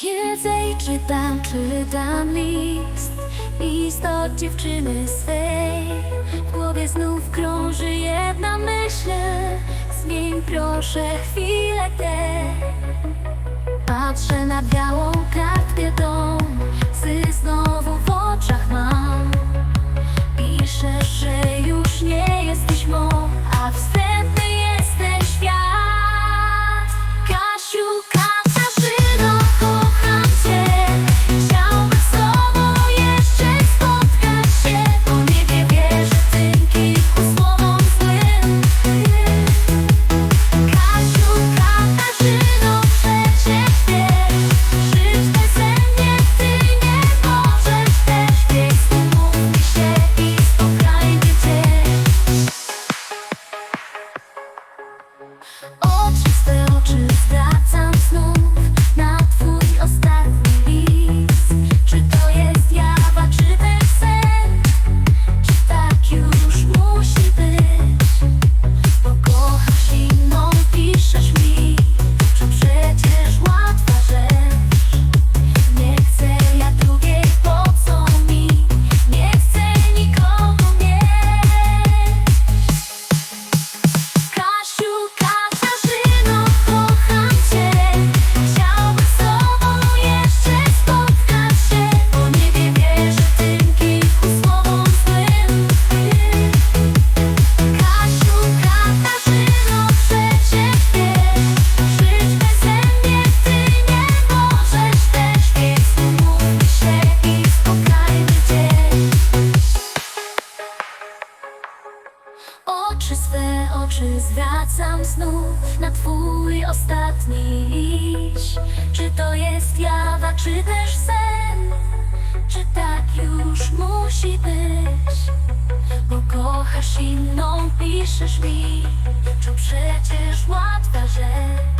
Siedzę i czytam, czytam list. List od dziewczyny swej. W głowie znów krąży jedna myśl. Zmień proszę chwilę tę. Patrzę na białą kartę. Oczyste oczy zdradzą oczy, swe oczy zwracam znów na twój ostatni liść Czy to jest jawa, czy też sen? Czy tak już musi być? Bo kochasz inną, piszesz mi To przecież łatwa rzecz